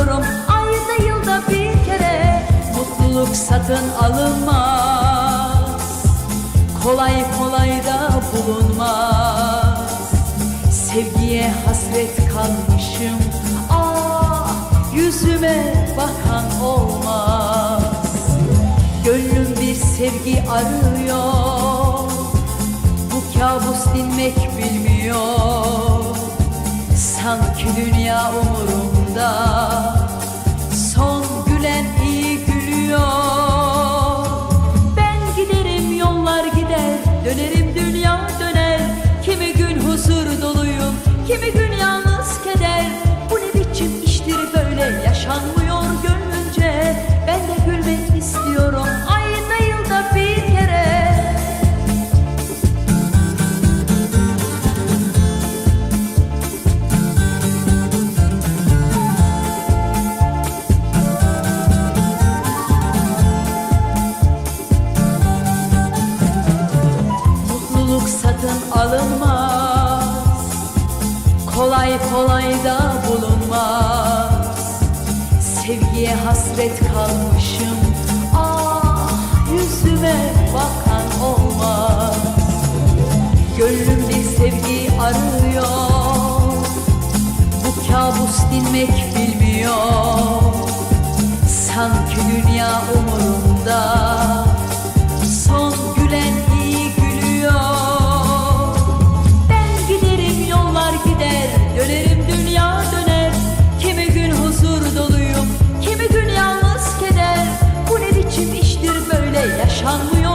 istiyorum. Ayda yılda bir kere Mutluluk satın alınmaz. Kolay kolay da bulunmaz. Sevgiye hasret kalmışım. Ah yüzüme bakan olmaz. Gönlüm bir sevgi arıyor. Bu kabus dinmek bilmiyor. Sanki dünya umurumda Yaşanmıyor gönlünce Ben de gülmek istiyorum. Ayda yılda bir kere. Mutluluk satın alınmaz. Kolay kolay Sevgiye hasret kalmışım. Ah yüzüme bakan olmaz. Gönlüm bir sevgi arıyor. Bu kabus dinmek bilmiyor. Sanki dünya umurumda 不用